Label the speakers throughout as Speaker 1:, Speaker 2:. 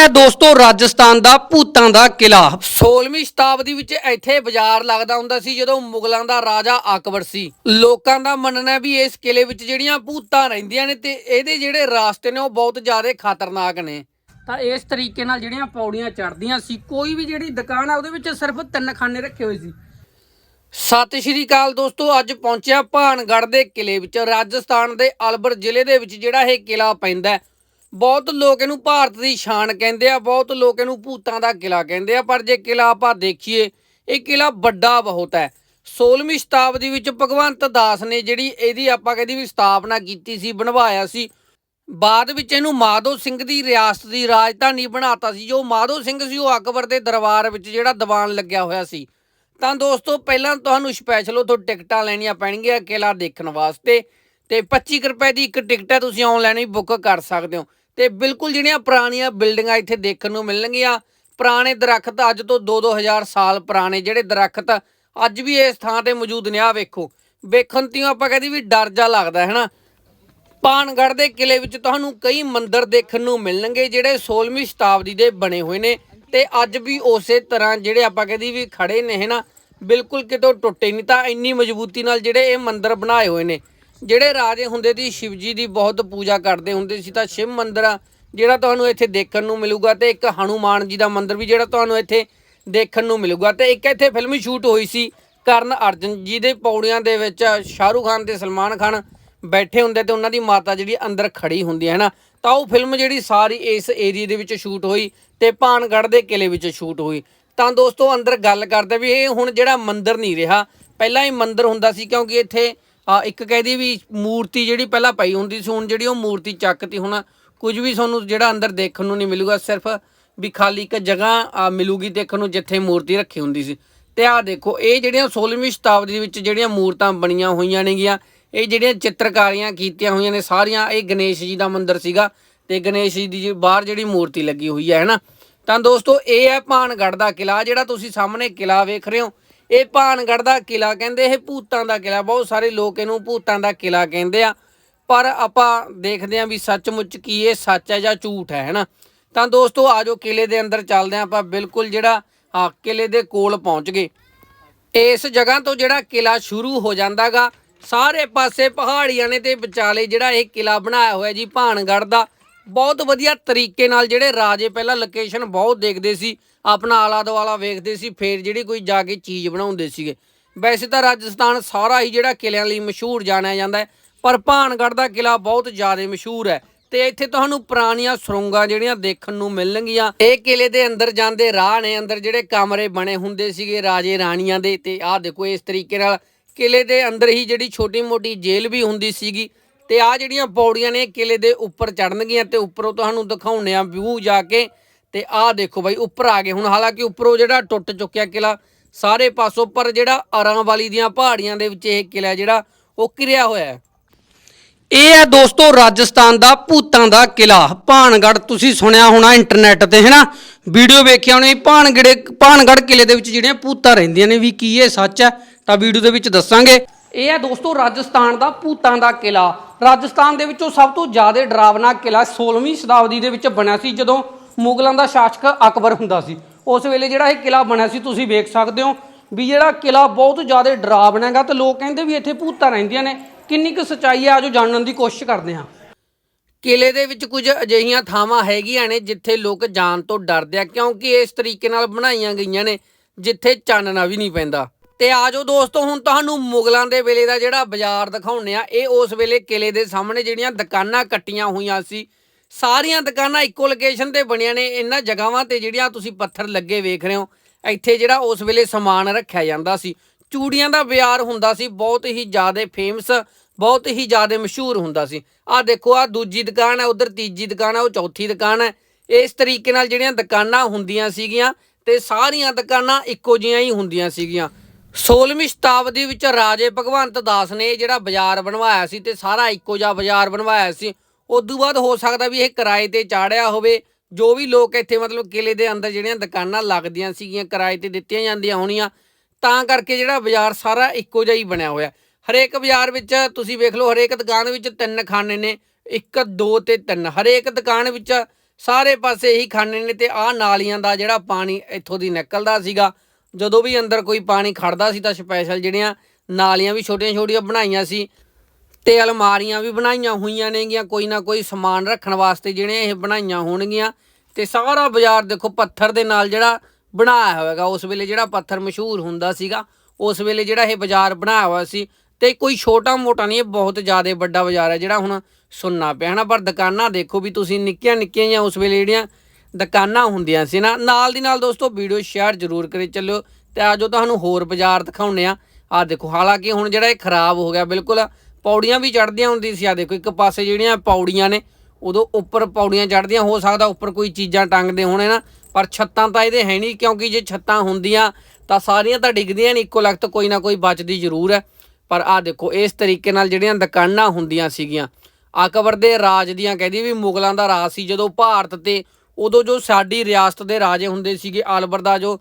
Speaker 1: ਹੈ ਦੋਸਤੋ ਰਾਜਸਥਾਨ ਦਾ ਭੂਤਾਂ ਦਾ ਕਿਲਾ। 16ਵੀਂ ਸ਼ਤਾਬਦੀ ਵਿੱਚ ਇੱਥੇ ਬਾਜ਼ਾਰ ਲੱਗਦਾ ਹੁੰਦਾ ਸੀ ਜਦੋਂ ਮੁਗਲਾਂ ਦਾ ਰਾਜਾ ਅਕਬਰ ਸੀ। ਲੋਕਾਂ ਦਾ ਮੰਨਣਾ ਹੈ ਵੀ ਇਸ ਕਿਲੇ ਵਿੱਚ ਜਿਹੜੀਆਂ ਭੂਤਾਂ ਰਹਿੰਦੀਆਂ ਨੇ ਤੇ ਇਹਦੇ ਜਿਹੜੇ ਰਾਸਤੇ ਨੇ ਉਹ ਬਹੁਤ ਜ਼ਿਆਦਾ ਖਤਰਨਾਕ ਨੇ। ਤਾਂ ਇਸ ਤਰੀਕੇ ਨਾਲ ਜਿਹੜੀਆਂ ਪੌੜੀਆਂ ਚੜ੍ਹਦੀਆਂ ਸੀ ਕੋਈ ਵੀ ਜਿਹੜੀ ਦੁਕਾਨ ਆ ਉਹਦੇ ਵਿੱਚ ਸਿਰਫ ਤਿੰਨ ਖਾਨੇ ਰੱਖੇ ਹੋਏ ਸੀ। ਸਤਿ ਸ਼੍ਰੀ ਅਕਾਲ ਦੋਸਤੋ ਅੱਜ ਪਹੁੰਚਿਆ ਭਾਨਗੜ੍ਹ ਦੇ ਕਿਲੇ ਵਿੱਚ ਰਾਜਸਥਾਨ ਦੇ ਅਲਬਰ ਜ਼ਿਲ੍ਹੇ ਦੇ ਵਿੱਚ ਜਿਹੜਾ ਇਹ ਕਿਲਾ ਪੈਂਦਾ ਹੈ। ਬਹੁਤ ਲੋਕ ਇਹਨੂੰ ਭਾਰਤ ਦੀ ਸ਼ਾਨ ਕਹਿੰਦੇ ਆ, ਬਹੁਤ ਲੋਕ ਇਹਨੂੰ ਭੂਤਾਂ ਦਾ ਕਿਲਾ ਕਹਿੰਦੇ ਆ, ਪਰ ਜੇ ਕਿਲਾ ਆਪਾਂ ਦੇਖੀਏ, ਇਹ ਕਿਲਾ ਵੱਡਾ ਬਹੁਤ ਹੈ। 16ਵੀਂ ਸ਼ਤਾਬਦੀ ਵਿੱਚ ਭਗਵੰਤ ਦਾਸ ਨੇ ਜਿਹੜੀ ਇਹਦੀ ਆਪਾਂ ਕਹਿੰਦੀ ਵੀ ਸਥਾਪਨਾ ਕੀਤੀ ਸੀ, ਬਣਵਾਇਆ ਸੀ, ਬਾਅਦ ਵਿੱਚ ਇਹਨੂੰ ਮਾਧੋ ਸਿੰਘ ਦੀ ਰਿਆਸਤ ਦੀ ਰਾਜਧਾਨੀ ਬਣਾਤਾ ਸੀ, ਜੋ ਮਾਧੋ ਸਿੰਘ ਸੀ, ਉਹ ਅਕਬਰ ਦੇ ਦਰਬਾਰ ਵਿੱਚ ਜਿਹੜਾ ਦੀਵਾਨ ਲੱਗਿਆ ਹੋਇਆ ਸੀ। ਤਾਂ ਦੋਸਤੋ, ਪਹਿਲਾਂ ਤੁਹਾਨੂੰ ਸਪੈਸ਼ਲ ਉਥੋਂ ਟਿਕਟਾਂ ਲੈਣੀਆਂ ਪੈਣਗੀਆਂ ਕਿਲਾ ਦੇਖਣ ਵਾਸਤੇ, ਤੇ 25 ਕੁ ਰੁਪਏ ਦੀ ਇੱਕ ਟਿਕਟ ਹੈ, ਤੁਸੀਂ ਆਨਲਾਈਨ ਹੀ ਬੁੱਕ ਕਰ ਸਕਦੇ ਹੋ। ਤੇ ਬਿਲਕੁਲ ਜਿਹੜੀਆਂ ਪੁਰਾਣੀਆਂ ਬਿਲਡਿੰਗਾਂ ਇੱਥੇ ਦੇਖਣ ਨੂੰ ਮਿਲਣਗੀਆਂ। ਪੁਰਾਣੇ ਦਰਖਤ ਅੱਜ ਤੋਂ 2-2000 ਸਾਲ ਪੁਰਾਣੇ ਜਿਹੜੇ ਦਰਖਤ ਅੱਜ ਵੀ ਇਸ ਥਾਂ ਤੇ ਮੌਜੂਦ ਨੇ। ਆ ਵੇਖੋ, ਵੇਖਣ ਤੋਂ ਆਪਾਂ ਕਹਿੰਦੀ ਵੀ ਡਰ ਜਾ ਲੱਗਦਾ ਹੈ ਨਾ ਪਾਨਗੜ੍ਹ ਦੇ ਕਿਲੇ ਵਿੱਚ ਤੁਹਾਨੂੰ ਕਈ ਮੰਦਿਰ ਦੇਖਣ ਨੂੰ ਮਿਲਣਗੇ ਜਿਹੜੇ 16ਵੀਂ ਸ਼ਤਾਬਦੀ ਦੇ ਬਣੇ ਹੋਏ ਨੇ ਤੇ ਅੱਜ ਵੀ ਉਸੇ ਤਰ੍ਹਾਂ ਜਿਹੜੇ ਆਪਾਂ ਕਹਿੰਦੀ ਵੀ ਖੜੇ ਨੇ ਹੈ ਨਾ ਬਿਲਕੁਲ ਕਿਤੋਂ ਟੁੱਟੇ ਨਹੀਂ ਤਾਂ ਇੰਨੀ ਮਜ਼ਬੂਤੀ ਨਾਲ ਜਿਹੜੇ ਇਹ ਮੰਦਿਰ ਬਣਾਏ ਹੋਏ ਨੇ। ਜਿਹੜੇ ਰਾਜੇ ਹੁੰਦੇ ਸੀ ਸ਼ਿਵ ਜੀ ਦੀ ਬਹੁਤ ਪੂਜਾ ਕਰਦੇ ਹੁੰਦੇ ਸੀ, ਤਾਂ ਸ਼ਿਵ ਮੰਦਿਰ ਆ, ਜਿਹੜਾ ਤੁਹਾਨੂੰ ਇੱਥੇ ਦੇਖਣ ਨੂੰ ਮਿਲੂਗਾ ਤੇ ਇੱਕ ਹਨੂਮਾਨ ਜੀ ਦਾ ਮੰਦਿਰ ਵੀ ਜਿਹੜਾ ਤੁਹਾਨੂੰ ਇੱਥੇ ਦੇਖਣ ਨੂੰ ਮਿਲੂਗਾ ਤੇ ਇੱਕ ਇੱਥੇ ਫਿਲਮ ਸ਼ੂਟ ਹੋਈ ਸੀ, ਕਰਨ ਅਰਜਨ ਜੀ ਦੇ ਪੌੜੀਆਂ ਦੇ ਵਿੱਚ ਸ਼ਾਹਰੂਖ ਖਾਨ ਤੇ ਸਲਮਾਨ ਖਾਨ ਬੈਠੇ ਹੁੰਦੇ ਤੇ ਉਹਨਾਂ ਦੀ ਮਾਤਾ ਜਿਹੜੀ ਅੰਦਰ ਖੜੀ ਹੁੰਦੀ ਹੈ ਨਾ? ਤਾਂ ਉਹ ਫਿਲਮ ਜਿਹੜੀ ਸਾਰੀ ਇਸ ਏਰੀਆ ਦੇ ਵਿੱਚ ਸ਼ੂਟ ਹੋਈ ਤੇ ਭਾਨਗੜ੍ਹ ਦੇ ਕਿਲੇ ਵਿੱਚ ਸ਼ੂਟ ਹੋਈ। ਤਾਂ ਦੋਸਤੋ, ਅੰਦਰ ਗੱਲ ਕਰਦੇ ਵੀ ਇਹ ਹੁਣ ਜਿਹੜਾ ਮੰਦਿਰ ਨਹੀਂ ਰਿਹਾ, ਪਹਿਲਾਂ ਹੀ ਮੰਦਿਰ ਹੁੰਦਾ ਸੀ ਕਿਉਂਕਿ ਇੱਥੇ ਆ ਇੱਕ ਕਹਿੰਦੀ ਵੀ ਮੂਰਤੀ ਜਿਹੜੀ ਪਹਿਲਾਂ ਪਈ ਹੁੰਦੀ ਸੀ ਹੁਣ ਜਿਹੜੀ ਉਹ ਮੂਰਤੀ ਚੱਕਤੀ ਹੁਣ ਕੁਝ ਵੀ ਤੁਹਾਨੂੰ ਜਿਹੜਾ ਅੰਦਰ ਦੇਖਣ ਨੂੰ ਨਹੀਂ ਮਿਲੂਗਾ ਸਿਰਫ ਵੀ ਖਾਲੀ ਇੱਕ ਜਗ੍ਹਾ ਆ, ਮਿਲੂਗੀ ਦੇਖਣ ਨੂੰ ਜਿੱਥੇ ਮੂਰਤੀ ਰੱਖੀ ਹੁੰਦੀ ਸੀ। ਤੇ ਆਹ ਦੇਖੋ ਇਹ ਜਿਹੜੀਆਂ 16ਵੀਂ ਸ਼ਤਾਬਦੀ ਵਿੱਚ ਜਿਹੜੀਆਂ ਮੂਰਤਾਂ ਬਣੀਆਂ ਹੋਈਆਂ ਨੇਗੀਆਂ ਇਹ ਜਿਹੜੀਆਂ ਚਿੱਤਰਕਾਰੀਆਂ ਕੀਤੀਆਂ ਹੋਈਆਂ ਨੇ ਸਾਰੀਆਂ ਇਹ ਗਣੇਸ਼ ਜੀ ਦਾ ਮੰਦਿਰ ਸੀਗਾ ਤੇ ਗਣੇਸ਼ ਜੀ ਦੀ ਬਾਹਰ ਜਿਹੜੀ ਮੂਰਤੀ ਲੱਗੀ ਹੋਈ ਹੈ ਹੈਨਾ ਤਾਂ ਦੋਸਤੋ ਇਹ ਹੈ ਭਾਨਗੜ੍ਹ ਦਾ ਕਿਲਾ ਜਿਹੜਾ ਤੁਸੀਂ ਸਾਹਮਣੇ ਕਿਲਾ ਵੇਖ ਰਹੇ ਹੋ। ਇਹ ਭਾਨਗੜ੍ਹ ਦਾ ਕਿਲਾ ਕਹਿੰਦੇ, ਇਹ ਭੂਤਾਂ ਦਾ ਕਿਲਾ ਬਹੁਤ ਸਾਰੇ ਲੋਕ ਇਹਨੂੰ ਭੂਤਾਂ ਦਾ ਕਿਲਾ ਕਹਿੰਦੇ ਆ। ਪਰ ਆਪਾਂ ਦੇਖਦੇ ਹਾਂ ਵੀ ਸੱਚਮੁੱਚ ਕੀ ਇਹ ਸੱਚ ਹੈ ਜਾਂ ਝੂਠ ਹੈ, ਹੈਨਾ? ਤਾਂ ਦੋਸਤੋ ਆਜੋ ਕਿਲੇ ਦੇ ਅੰਦਰ ਚੱਲਦੇ ਹਾਂ ਆਪਾਂ, ਬਿਲਕੁਲ ਜਿਹੜਾ ਆ ਕਿਲੇ ਦੇ ਕੋਲ ਪਹੁੰਚ ਗਏ। ਇਸ ਜਗ੍ਹਾ ਤੋਂ ਜਿਹੜਾ ਕਿਲਾ ਸ਼ੁਰੂ ਹੋ ਜਾਂਦਾਗਾ ਸਾਰੇ ਪਾਸੇ ਪਹਾੜੀਆਂ ਨੇ ਤੇ ਵਿਚਾਲੇ ਜਿਹੜਾ ਇਹ ਕਿਲਾ ਬਣਾਇਆ ਹੋਇਆ ਜੀ, ਭਾਨਗੜ੍ਹ ਦਾ। ਬਹੁਤ ਵਧੀਆ ਤਰੀਕੇ ਨਾਲ ਜਿਹੜੇ ਰਾਜੇ ਪਹਿਲਾਂ ਲੋਕੇਸ਼ਨ ਬਹੁਤ ਦੇਖਦੇ ਸੀ, ਆਪਣਾ ਆਲਾ ਦੁਆਲਾ ਵੇਖਦੇ ਸੀ, ਫਿਰ ਜਿਹੜੀ ਕੋਈ ਜਾ ਕੇ ਚੀਜ਼ ਬਣਾਉਂਦੇ ਸੀਗੇ। ਵੈਸੇ ਤਾਂ ਰਾਜਸਥਾਨ ਸਾਰਾ ਹੀ ਜਿਹੜਾ ਕਿਲਿਆਂ ਲਈ ਮਸ਼ਹੂਰ ਜਾਣਿਆ ਜਾਂਦਾ ਹੈ, ਪਰ ਭਾਨਗੜ੍ਹ ਦਾ ਕਿਲਾ ਬਹੁਤ ਜ਼ਿਆਦਾ ਮਸ਼ਹੂਰ ਹੈ ਤੇ ਇੱਥੇ ਤੁਹਾਨੂੰ ਪੁਰਾਣੀਆਂ ਸੁਰੰਗਾਂ ਜਿਹੜੀਆਂ ਦੇਖਣ ਨੂੰ ਮਿਲਣਗੀਆਂ। ਇਹ ਕਿਲੇ ਦੇ ਅੰਦਰ ਜਾਂਦੇ ਰਾਹ ਨੇ, ਅੰਦਰ ਜਿਹੜੇ ਕਮਰੇ ਬਣੇ ਹੁੰਦੇ ਸੀਗੇ ਰਾਜੇ ਰਾਣੀਆਂ ਦੇ ਤੇ ਆਹ ਦੇਖੋ ਇਸ ਤਰੀਕੇ ਨਾਲ ਕਿਲੇ ਦੇ ਅੰਦਰ ਹੀ ਜਿਹੜੀ ਛੋਟੀ ਮੋਟੀ ਜੇਲ੍ਹ ਵੀ ਹੁੰਦੀ ਸੀਗੀ ਤੇ ਆ ਜਿਹੜੀਆਂ ਪੌੜੀਆਂ ਨੇ ਇਹ ਕਿਲੇ ਦੇ ਉੱਪਰ ਚੜਨਗੀਆਂ ਤੇ ਉੱਪਰੋਂ ਤੁਹਾਨੂੰ ਦਿਖਾਉਣੇ ਆ ਵਿਊ ਜਾ ਕੇ। ਤੇ ਆਹ ਦੇਖੋ ਬਾਈ, ਉੱਪਰ ਆ ਗਏ। ਹੁਣ ਹਾਲਾਂਕਿ ਉੱਪਰੋਂ ਜਿਹੜਾ ਟੁੱਟ ਚੁੱਕਿਆ ਕਿਲਾ ਸਾਰੇ ਪਾਸੋਂ, ਪਰ ਜਿਹੜਾ ਅਰਾਂ ਵਾਲੀ ਦੀਆਂ ਪਹਾੜੀਆਂ ਦੇ ਵਿੱਚ ਇਹ ਕਿਲਾ ਜਿਹੜਾ, ਉਹ ਘਿਰਿਆ ਹੋਇਆ ਹੈ। ਇਹ ਹੈ ਦੋਸਤੋ ਰਾਜਸਥਾਨ ਦਾ ਭੂਤਾਂ ਦਾ ਕਿਲਾ। ਭਾਨਗੜ੍ਹ, ਤੁਸੀਂ ਸੁਣਿਆ ਹੋਣਾ ਇੰਟਰਨੈਟ ਤੇ, ਹੈਨਾ? ਵੀਡੀਓ ਵੇਖਿਆ ਹੋਣੀ, ਭਾਨਗੜੇ ਭਾਨਗੜ੍ਹ ਕਿਲੇ ਦੇ ਵਿੱਚ ਜਿਹੜੀਆਂ ਭੂਤਾਂ ਰਹਿੰਦੀਆਂ ਨੇ, ਵੀ ਕੀ ਇਹ ਸੱਚ ਹੈ? ਤਾਂ ਵੀਡੀਓ ਦੇ ਵਿੱਚ ਦੱਸਾਂਗੇ। ਇਹ ਹੈ ਦੋਸਤੋ ਰਾਜਸਥਾਨ ਦਾ ਭੂਤਾਂ ਦਾ ਕਿਲਾ। ਰਾਜਸਥਾਨ ਦੇ ਵਿੱਚੋਂ ਸਭ ਤੋਂ ਜ਼ਿਆਦਾ ਡਰਾਵਨਾ ਕਿਲਾ 16ਵੀਂ ਸ਼ਤਾਬਦੀ ਦੇ ਵਿੱਚ ਬਣਿਆ ਸੀ, ਜਦੋਂ ਮੁਗਲਾਂ ਦਾ ਸ਼ਾਸਕ ਅਕਬਰ ਹੁੰਦਾ ਸੀ। ਉਸ ਵੇਲੇ ਜਿਹੜਾ ਇਹ ਕਿਲਾ ਬਣਿਆ ਸੀ, ਤੁਸੀਂ ਵੇਖ ਸਕਦੇ ਹੋ ਵੀ ਜਿਹੜਾ ਕਿਲਾ ਬਹੁਤ ਜ਼ਿਆਦਾ ਡਰਾਵਨਾ ਹੈਗਾ ਤੇ ਲੋਕ ਕਹਿੰਦੇ ਵੀ ਇੱਥੇ ਭੂਤਾਂ ਰਹਿੰਦੀਆਂ ਨੇ। ਕਿੰਨੀ ਕੁ ਸੱਚਾਈ ਹੈ, ਆਜੋ ਜਾਣਨ ਦੀ ਕੋਸ਼ਿਸ਼ ਕਰਦੇ ਹਾਂ। ਕਿਲੇ ਦੇ ਵਿੱਚ ਕੁਝ ਅਜਿਹੀਆਂ ਥਾਵਾਂ ਹੈਗੀਆਂ ਨੇ ਜਿੱਥੇ ਲੋਕ ਜਾਣ ਤੋਂ ਡਰਦੇ ਆ, ਕਿਉਂਕਿ ਇਸ ਤਰੀਕੇ ਨਾਲ ਬਣਾਈਆਂ ਗਈਆਂ ਨੇ, ਜਿੱਥੇ ਚਾਨਣਾ ਵੀ ਨਹੀਂ ਪੈਂਦਾ। ਤੇ ਆਜੋ ਦੋਸਤੋ, ਹੁਣ ਤੁਹਾਨੂੰ ਮੁਗਲਾਂ ਦੇ ਵੇਲੇ ਦਾ ਜਿਹੜਾ ਬਾਜ਼ਾਰ ਦਿਖਾਉਣੇ ਆ, ਇਹ ਉਸ ਵੇਲੇ ਕਿਲੇ ਦੇ ਸਾਹਮਣੇ ਜਿਹੜੀਆਂ ਦੁਕਾਨਾਂ ਕੱਟੀਆਂ ਹੋਈਆਂ ਸੀ। ਸਾਰੀਆਂ ਦੁਕਾਨਾਂ ਇੱਕੋ ਲੋਕੇਸ਼ਨ ਤੇ ਬਣੀਆਂ ਨੇ, ਇਹਨਾਂ ਜਗ੍ਹਾਵਾਂ ਤੇ ਜਿਹੜੀਆਂ ਤੁਸੀਂ ਪੱਥਰ ਲੱਗੇ ਵੇਖ ਰਹੇ ਹੋ, ਇੱਥੇ ਜਿਹੜਾ ਉਸ ਵੇਲੇ ਸਮਾਨ ਰੱਖਿਆ ਜਾਂਦਾ ਸੀ। ਚੂੜੀਆਂ ਦਾ ਬਾਜ਼ਾਰ ਹੁੰਦਾ ਸੀ, ਬਹੁਤ ਹੀ ਜ਼ਿਆਦਾ ਫੇਮਸ ਬਹੁਤ ਹੀ ਜ਼ਿਆਦਾ ਮਸ਼ਹੂਰ ਹੁੰਦਾ ਸੀ। ਆਹ ਦੇਖੋ ਆਹ ਦੂਜੀ ਦੁਕਾਨ ਹੈ, ਉਧਰ ਤੀਜੀ ਦੁਕਾਨ ਹੈ, ਉਹ ਚੌਥੀ ਦੁਕਾਨ ਹੈ। ਇਸ ਤਰੀਕੇ ਨਾਲ ਜਿਹੜੀਆਂ ਦੁਕਾਨਾਂ ਹੁੰਦੀਆਂ ਸੀਗੀਆਂ, ਤੇ ਸਾਰੀਆਂ ਦੁਕਾਨਾਂ ਇੱਕੋ ਜਿਹੀਆਂ ਹੀ ਹੁੰਦੀਆਂ ਸੀਗੀਆਂ। 16ਵੀਂ ਸ਼ਤਾਬਦੀ ਵਿੱਚ ਰਾਜੇ ਭਗਵੰਤ ਦਾਸ ਨੇ ਜਿਹੜਾ ਬਾਜ਼ਾਰ ਬਣਵਾਇਆ ਸੀ ਤੇ ਸਾਰਾ ਇੱਕੋ ਜਿਹਾ ਬਾਜ਼ਾਰ ਬਣਵਾਇਆ ਸੀ, ਉਦੋਂ ਬਾਅਦ ਹੋ ਸਕਦਾ ਵੀ ਇਹ ਕਿਰਾਏ ਤੇ ਚਾੜਿਆ ਹੋਵੇ। ਜੋ ਵੀ ਲੋਕ ਇੱਥੇ ਮਤਲਬ ਕਿਲੇ ਦੇ ਅੰਦਰ ਜਿਹੜੀਆਂ ਦੁਕਾਨਾਂ ਲੱਗਦੀਆਂ ਸੀਗੀਆਂ, ਕਿਰਾਏ ਤੇ ਦਿੱਤੀਆਂ ਜਾਂਦੀਆਂ ਹੋਣੀਆਂ, ਤਾਂ ਕਰਕੇ ਜਿਹੜਾ ਬਾਜ਼ਾਰ ਸਾਰਾ ਇੱਕੋ ਜਿਹਾ ਹੀ ਬਣਿਆ ਹੋਇਆ। ਹਰੇਕ ਬਾਜ਼ਾਰ ਵਿੱਚ ਤੁਸੀਂ ਵੇਖ ਲਓ, ਹਰੇਕ ਦੁਕਾਨ ਵਿੱਚ ਤਿੰਨ ਖਾਨੇ ਨੇ, ਇੱਕ, ਦੋ ਤੇ ਤਿੰਨ। ਹਰੇਕ ਦੁਕਾਨ ਵਿੱਚ ਸਾਰੇ ਪਾਸੇ ਇਹੀ ਖਾਨੇ ਨੇ ਤੇ ਆਹ ਨਾਲੀਆਂ ਦਾ ਜਿਹੜਾ ਪਾਣੀ ਇੱਥੋਂ ਦੀ ਨਿਕਲਦਾ ਸੀਗਾ। ਜਦੋਂ ਵੀ ਅੰਦਰ ਕੋਈ ਪਾਣੀ ਖੜਦਾ ਸੀ ਤਾਂ ਸਪੈਸ਼ਲ ਜਿਹੜੀਆਂ ਨਾਲੀਆਂ ਵੀ ਛੋਟੀਆਂ-ਛੋਟੀਆਂ ਬਣਾਈਆਂ ਸੀ ਤੇ ਅਲਮਾਰੀਆਂ ਵੀ ਬਣਾਈਆਂ ਹੋਈਆਂ ਨੇਗੀਆਂ, ਕੋਈ ਨਾ ਕੋਈ ਸਮਾਨ ਰੱਖਣ ਵਾਸਤੇ ਜਿਹੜੀਆਂ ਇਹ ਬਣਾਈਆਂ ਹੋਣਗੀਆਂ। ਤੇ ਸਾਰਾ ਬਾਜ਼ਾਰ ਦੇਖੋ ਪੱਥਰ ਦੇ ਨਾਲ ਜਿਹੜਾ ਬਣਾਇਆ ਹੋਵੇਗਾ ਉਸ ਵੇਲੇ ਜਿਹੜਾ ਪੱਥਰ ਮਸ਼ਹੂਰ ਹੁੰਦਾ ਸੀਗਾ, ਉਸ ਵੇਲੇ ਜਿਹੜਾ ਇਹ ਬਾਜ਼ਾਰ ਬਣਾਇਆ ਹੋਇਆ ਸੀ। ਤੇ ਕੋਈ ਛੋਟਾ ਮੋਟਾ ਨਹੀਂ, ਇਹ ਬਹੁਤ ਜ਼ਿਆਦਾ ਵੱਡਾ ਬਾਜ਼ਾਰ ਹੈ ਜਿਹੜਾ ਹੁਣ ਸੁਣਨਾ ਪਿਆ ਹਨਾ, ਪਰ ਦੁਕਾਨਾਂ ਦੇਖੋ ਵੀ ਤੁਸੀਂ ਨਿੱਕੀਆਂ ਨਿੱਕੀਆਂ ਜਾਂ ਉਸ ਵੇਲੇ ਜਿਹੜੀਆਂ ਦੁਕਾਨਾਂ ਹੁੰਦੀਆਂ ਸੀ ਨਾ। ਨਾਲ ਦੀ ਨਾਲ ਦੋਸਤੋ, ਵੀਡੀਓ ਸ਼ੇਅਰ ਜ਼ਰੂਰ ਕਰੇ ਚੱਲਿਓ ਤੇ ਆਜੋ ਤੁਹਾਨੂੰ ਹੋਰ ਬਾਜ਼ਾਰ ਦਿਖਾਉਣੇ ਆ। ਆ ਦੇਖੋ, ਹਾਲਾਂਕਿ ਹੁਣ ਜਿਹੜਾ ਇਹ ਖਰਾਬ ਹੋ ਗਿਆ, ਬਿਲਕੁਲ ਪੌੜੀਆਂ ਵੀ ਚੜਦੀਆਂ ਹੁੰਦੀ ਸੀ। ਆ ਦੇਖੋ, ਇੱਕ ਪਾਸੇ ਜਿਹੜੀਆਂ ਪੌੜੀਆਂ ਨੇ, ਉਦੋਂ ਉੱਪਰ ਪੌੜੀਆਂ ਚੜਦੀਆਂ ਹੋ ਸਕਦਾ ਉੱਪਰ ਕੋਈ ਚੀਜ਼ਾਂ ਟੰਗਦੇ ਹੋਣੇ ਨਾ। ਪਰ ਛੱਤਾਂ ਤਾਂ ਇਹਦੇ ਹੈ ਨਹੀਂ, ਕਿਉਂਕਿ ਜੇ ਛੱਤਾਂ ਹੁੰਦੀਆਂ, ਤਾਂ ਸਾਰੀਆਂ ਤਾਂ ਡਿੱਗਦੀਆਂ ਨਹੀਂ ਇੱਕੋ ਲਖਤ ਕੋਈ ਨਾ ਕੋਈ ਬਚਦੀ ਜ਼ਰੂਰ ਹੈ। ਪਰ ਆ ਦੇਖੋ, ਇਸ ਤਰੀਕੇ ਨਾਲ ਜਿਹੜੀਆਂ ਦੁਕਾਨਾਂ ਹੁੰਦੀਆਂ ਸੀਗੀਆਂ ਅਕਬਰ ਦੇ ਰਾਜ ਦੀਆਂ ਕਹਿੰਦੀ ਵੀ ਮੁਗਲਾਂ ਦਾ ਰਾਜ ਸੀ। ਜਦੋਂ ਭਾਰਤ ਤੇ ਉਦੋਂ ਜੋ ਸਾਡੀ ਰਿਆਸਤ ਦੇ ਰਾਜੇ ਹੁੰਦੇ ਸੀਗੇ ਅਲਬਰ ਦਾ ਜੋ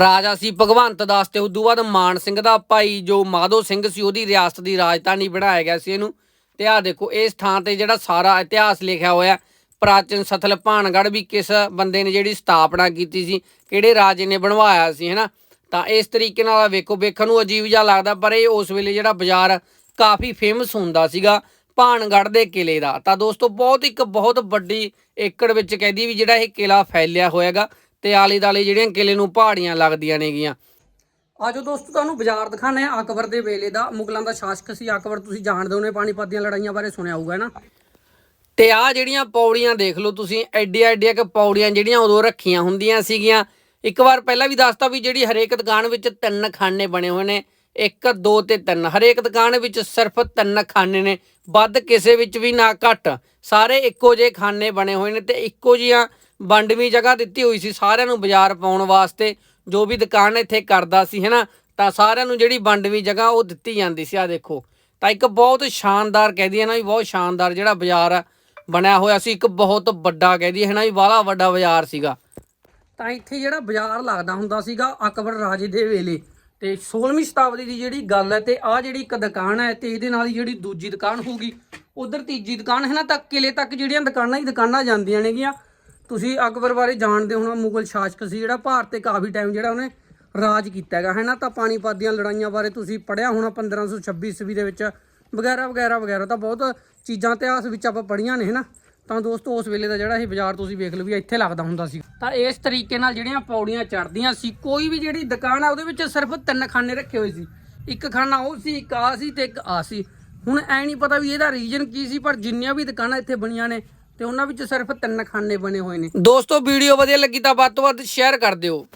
Speaker 1: ਰਾਜਾ ਸੀ ਭਗਵੰਤ ਦਾਸ ਤੇ ਉਦੋਂ ਬਾਅਦ ਮਾਨ ਸਿੰਘ ਦਾ ਭਾਈ ਜੋ ਮਾਧੋ ਸਿੰਘ ਸੀ ਉਹਦੀ ਰਿਆਸਤ ਦੀ ਰਾਜਧਾਨੀ ਬਣਾਇਆ ਗਿਆ ਸੀ ਇਹਨੂੰ। ਤੇ ਆ ਦੇਖੋ, ਇਸ ਥਾਂ ਤੇ ਜਿਹੜਾ ਸਾਰਾ ਇਤਿਹਾਸ ਲਿਖਿਆ ਹੋਇਆ, ਪ੍ਰਾਚੀਨ ਸਥਲ ਭਾਨਗੜ ਵੀ ਕਿਸ ਬੰਦੇ ਨੇ ਜਿਹੜੀ ਸਥਾਪਨਾ ਕੀਤੀ ਸੀ, ਕਿਹੜੇ ਰਾਜੇ ਨੇ ਬਣਵਾਇਆ ਸੀ, ਹੈਨਾ? ਤਾਂ ਇਸ ਤਰੀਕੇ ਨਾਲ ਵੇਖੋ, ਵੇਖਣ ਨੂੰ ਅਜੀਬ ਜਿਹਾ ਲੱਗਦਾ, ਪਰ ਇਹ ਉਸ ਵੇਲੇ ਜਿਹੜਾ ਬਾਜ਼ਾਰ ਕਾਫੀ ਫੇਮਸ ਹੁੰਦਾ ਸੀਗਾ। ਭਾਨਗੜ ਦੇ ਕਿਲੇ ਦਾ। ਤਾਂ ਦੋਸਤੋ ਬਹੁਤ ਇੱਕ ਬਹੁਤ ਵੱਡੀ ਏਕੜ ਵਿੱਚ ਕਹਿੰਦੀ ਵੀ ਜਿਹੜਾ ਇਹ ਕਿਲਾ ਫੈਲਿਆ ਹੋਇਆਗਾ ਤੇ ਆਲੇ ਦਾਲੇ ਜਿਹੜੀਆਂ ਕਿਲੇ ਨੂੰ ਪਹਾੜੀਆਂ ਲੱਗਦੀਆਂ ਨੇਗੀਆਂ। ਆਜੋ ਦੋਸਤੋ ਤੁਹਾਨੂੰ ਬਾਜ਼ਾਰ ਦਿਖਾਣਾ ਹੈ ਅਕਬਰ ਦੇ ਵੇਲੇ ਦਾ। ਮੁਗਲਾਂ ਦਾ ਸ਼ਾਸਕ ਸੀ ਅਕਬਰ ਤੁਸੀਂ ਜਾਣਦੇ ਹੋਣੇ ਪਾਣੀਪਤ ਦੀਆਂ ਲੜਾਈਆਂ ਬਾਰੇ ਸੁਣਿਆ ਹੋਊਗਾ ਨਾ? ਤੇ ਆ ਜਿਹੜੀਆਂ ਪੌੜੀਆਂ ਦੇਖ ਲਓ ਤੁਸੀਂ ਐਡੀਆਂ ਐਡੀਆਂ ਕਿ ਪੌੜੀਆਂ ਜਿਹੜੀਆਂ ਉਦੋਂ ਰੱਖੀਆਂ ਹੁੰਦੀਆਂ ਸੀਗੀਆਂ। ਇੱਕ ਵਾਰ ਪਹਿਲਾਂ ਵੀ ਦੱਸਤਾ ਵੀ ਜਿਹੜੀ ਹਰੇਕ ਦੁਕਾਨ ਵਿੱਚ ਤਿੰਨ ਖਾਨੇ ਬਣੇ ਹੋਏ ਨੇ। ਇੱਕ, ਦੋ ਤੇ ਤਿੰਨ। ਹਰੇਕ ਦੁਕਾਨ ਵਿੱਚ ਸਿਰਫ ਤਿੰਨ ਖਾਨੇ ਨੇ। ਵੱਧ ਕਿਸੇ ਵਿੱਚ ਵੀ ਨਾ ਘੱਟ। ਸਾਰੇ ਇੱਕੋ ਜਿਹੇ ਖਾਨੇ ਬਣੇ ਹੋਏ ਨੇ ਤੇ ਇੱਕੋ ਜੀਆਂ ਵੰਡਵੀਂ ਜਗ੍ਹਾ ਦਿੱਤੀ ਹੋਈ ਸੀ ਸਾਰਿਆਂ ਨੂੰ ਬਾਜ਼ਾਰ ਪਾਉਣ ਵਾਸਤੇ। ਜੋ ਵੀ ਦੁਕਾਨ ਇੱਥੇ ਕਰਦਾ ਸੀ, ਹੈਨਾ, ਤਾਂ ਸਾਰਿਆਂ ਨੂੰ ਜਿਹੜੀ ਵੰਡਵੀਂ ਜਗ੍ਹਾ ਉਹ ਦਿੱਤੀ ਜਾਂਦੀ ਸੀ। ਆ ਦੇਖੋ, ਤਾਂ ਇੱਕ ਬਹੁਤ ਸ਼ਾਨਦਾਰ ਕਹਿ ਦਈਏ ਨਾ ਵੀ ਬਹੁਤ ਸ਼ਾਨਦਾਰ ਜਿਹੜਾ ਬਾਜ਼ਾਰ ਆ ਬਣਿਆ ਹੋਇਆ ਸੀ, ਇੱਕ ਬਹੁਤ ਵੱਡਾ ਕਹਦੀ ਹੈ ਨਾ ਵੀ ਬਾਹਲਾ ਵੱਡਾ ਬਾਜ਼ਾਰ ਸੀਗਾ। ਤਾਂ ਇੱਥੇ ਜਿਹੜਾ ਬਾਜ਼ਾਰ ਲੱਗਦਾ ਹੁੰਦਾ ਸੀਗਾ, ਅਕਬਰ ਰਾਜੇ ਦੇ ਵੇਲੇ। ਤੇ 16ਵੀਂ ਸ਼ਤਾਬਦੀ ਦੀ ਜਿਹੜੀ ਗੱਲ ਹੈ ਤੇ ਆ ਜਿਹੜੀ ਇੱਕ ਦੁਕਾਨ ਹੈ ਤੇ ਇਹਦੇ ਨਾਲ ਹੀ ਜਿਹੜੀ ਦੂਜੀ ਦੁਕਾਨ ਹੋਊਗੀ, ਉਧਰ ਤੀਜੀ ਦੁਕਾਨ ਹੈ ਨਾ ਤਾਂ ਕਿਲੇ ਤੱਕ ਜਿਹੜੀਆਂ ਦੁਕਾਨਾਂ ਹੀ ਦੁਕਾਨਾਂ ਜਾਂਦੀਆਂ ਨੇਗੀਆਂ। ਤੁਸੀਂ ਅਕਬਰ ਬਾਰੇ ਜਾਣਦੇ ਹੋਣਾ, ਮੁਗਲ ਸ਼ਾਸਕ ਸੀ ਜਿਹੜਾ ਭਾਰਤ ਤੇ ਕਾਫੀ ਟਾਈਮ ਜਿਹੜਾ ਉਹਨੇ ਰਾਜ ਕੀਤਾ ਹੈਗਾ, ਹੈ ਨਾ? ਤਾਂ ਪਾਣੀਪਤ ਦੀਆਂ ਲੜਾਈਆਂ ਬਾਰੇ ਤੁਸੀਂ ਪੜ੍ਹਿਆ ਹੋਣਾ 1526 ਈਸਵੀ ਦੇ ਵਿੱਚ, ਵਗੈਰਾ ਵਗੈਰਾ ਵਗੈਰਾ, ਤਾਂ ਬਹੁਤ ਚੀਜ਼ਾਂ ਇਤਿਹਾਸ ਵਿੱਚ ਆਪਾਂ ਪੜ੍ਹੀਆਂ ਨੇ, ਹੈ ਨਾ? ਤਾਂ ਦੋਸਤੋ ਉਸ ਵੇਲੇ ਦਾ ਜਿਹੜਾ ਇਹ ਬਾਜ਼ਾਰ ਤੁਸੀਂ ਵੇਖ ਲਓ ਵੀ ਇੱਥੇ ਲੱਗਦਾ ਹੁੰਦਾ ਸੀ। ਤਾਂ ਇਸ ਤਰੀਕੇ ਨਾਲ ਜਿਹੜੀਆਂ ਪੌੜੀਆਂ ਚੜਦੀਆਂ ਸੀ, ਕੋਈ ਵੀ ਜਿਹੜੀ ਦੁਕਾਨ ਆ ਉਹਦੇ ਵਿੱਚ ਸਿਰਫ ਤਿੰਨ ਖਾਨੇ ਰੱਖੇ ਹੋਏ ਸੀ। ਇੱਕ ਖਾਨਾ ਉਹ ਸੀ, ਇੱਕ ਆ ਸੀ ਤੇ ਇੱਕ ਆ ਸੀ। ਹੁਣ ਐ ਨਹੀਂ ਪਤਾ ਵੀ ਇਹਦਾ ਰੀਜਨ ਕੀ ਸੀ, ਪਰ ਜਿੰਨੀਆਂ ਵੀ ਦੁਕਾਨਾਂ ਇੱਥੇ ਬਣੀਆਂ ਨੇ ਤੇ ਉਹਨਾਂ ਵਿੱਚ ਸਿਰਫ ਤਿੰਨ ਖਾਨੇ ਬਣੇ ਹੋਏ ਨੇ। ਦੋਸਤੋ ਵੀਡੀਓ ਵਧੀਆ ਲੱਗੀ ਤਾਂ ਵੱਧ ਤੋਂ ਵੱਧ ਸ਼ੇਅਰ ਕਰ ਦਿਓ।